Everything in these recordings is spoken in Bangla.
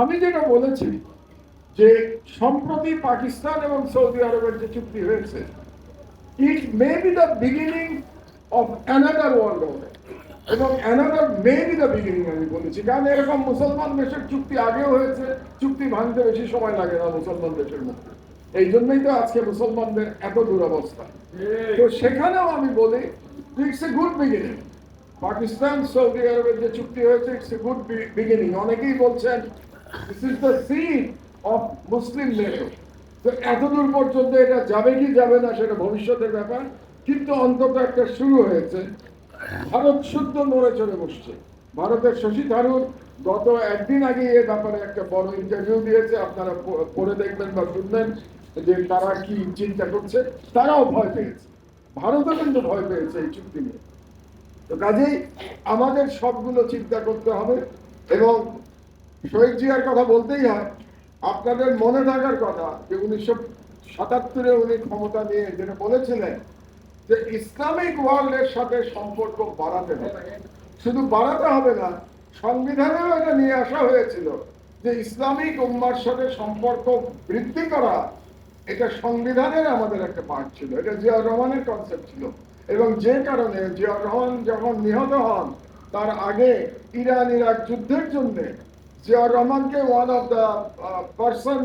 আমি যেটা বলেছি যে সম্প্রতি পাকিস্তান এবং সৌদি আরবের যে চুক্তি হয়েছে it may be the beginning of another world order এবং another may be the beginning আমি বলেছি। কারণ এরকম মুসলমান দেশের চুক্তি আগেও হয়েছে, চুক্তি ভাঙতে বেশি সময় লাগে না মুসলমান দেশের মধ্যে। এই জন্যই তো আজকে মুসলমানদের এত দুরবস্থা। তো সেখানেও আমি বলি it's a good beginning Pakistan, Saudi আরবের যে চুক্তি হয়েছে ইটস এ গুড বিগিনিং অনেকেই বলছেন this is the seed of Muslim NATO তো এতদূর পর্যন্ত এটা যাবে কি যাবে না সেটা ভবিষ্যতের ব্যাপার, কিন্তু অন্তত একটা শুরু হয়েছে। ভারত শুদ্ধ নড়ে চড়ে বসছে। ভারতের শশী থারুর গত একদিন আগে এ ব্যাপারে একটা বড় ইন্টারভিউ দিয়েছে। আপনারা পড়ে দেখবেন বা শুনবেন যে তারা কি চিন্তা করছে। তারাও ভয় পেয়েছে। ভারতও কিন্তু ভয় পেয়েছে এই চুক্তি নিয়ে। তো কাজেই আমাদের সবগুলো চিন্তা করতে হবে এবং শহীদ জিয়ার কথা বলতেই হয়, আপনাদের মনে থাকার কথা যে উনিশশো সাতাত্তরে উনি ক্ষমতা নিয়ে যেটা বলেছিলেন যে ইসলামিক ওয়ার্ল্ডের সাথে সম্পর্ক বাড়াতে হবে। শুধু বাড়াতে হবে না, সংবিধানেও এটা নিয়ে আসা হয়েছিল যে ইসলামিক উম্মার সাথে সম্পর্ক বৃদ্ধি করা এটা সংবিধানের আমাদের একটা পার্ট ছিল। এটা জিয়া রহমানের কনসেপ্ট ছিল। এবং যে কারণে জিয়াউর রহমান যখন নিহত হন, তার আগে ইরান ইরাক যুদ্ধের জন্য জিয়াউর রহমানকে ওয়ান অফ দ্য পার্সন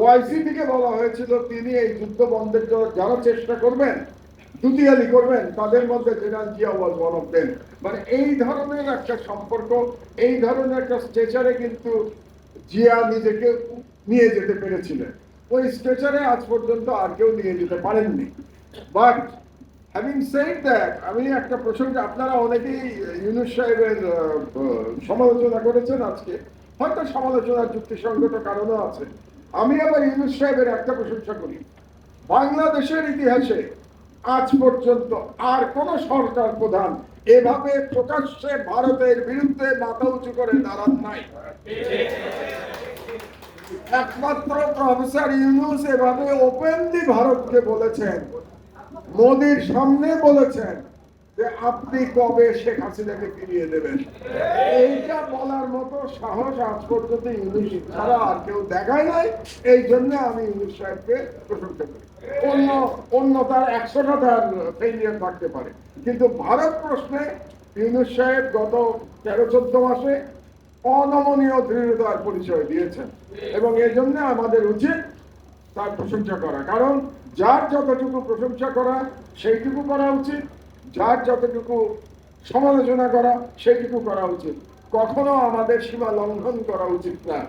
ওয়াইসি থেকে বলা হয়েছিল, তিনি এই যুদ্ধ বন্ধের জন্য যারা চেষ্টা করবেন, দুতিয়ালি করবেন, তাদের মধ্যে general Zia was one of them মানে এই ধরনের একটা সম্পর্ক, এই ধরনের একটা স্ট্রেচারে কিন্তু জিয়া নিজেকে নিয়ে যেতে পেরেছিলেন। ওই স্ট্রেচারে আজ পর্যন্ত আর কেউ নিয়ে যেতে পারেননি। বাট আমি একটা প্রসঙ্গে আপনারা অনেকেই ইউনুস সাহেবের সমালোচনা করেছেন আজকে। হয়তো সমালোচনার যুক্তিসঙ্গত কারণও আছে। আমি আবার ইউনুস সাহেবের একটা প্রশংসা করি। বাংলাদেশের ইতিহাসে আজ পর্যন্ত আর কোন সরকার প্রধান এভাবে প্রকাশ্যে ভারতের বিরুদ্ধে মাথা উঁচু করে দাঁড়ান নাই। একমাত্র প্রফেসর ইউনুস এভাবে ওপেনলি ভারতকে বলেছেন। মোদির সামনে বলেছেন যে আপনি কবে শেখ হাসিনাকে ফিরিয়ে দেবেন। এইটা বলার মতো সাহস আজ পর্যন্ত ইউনুস ছাড়া আর কেউ দেখায় নাই। এই জন্য আমি ইউনুস সাহেবকে প্রশংসা করি। অন্য অন্য তার একশোটা তার ফেলিয়ার থাকতে পারে। কিন্তু ভারত প্রশ্নে ইউনুস সাহেব গত তেরো, চোদ্দ মাসে অনমনীয় দৃঢ়তার পরিচয় দিয়েছেন। এবং এই জন্য আমাদের উচিত তার প্রশংসা করা। কারণ যার যতটুকু প্রশংসা করা, সেইটুকু করা উচিত। যার যতটুকু সমালোচনা করা, সেইটুকু করা উচিত। কখনো আমাদের সীমা লঙ্ঘন করা উচিত না।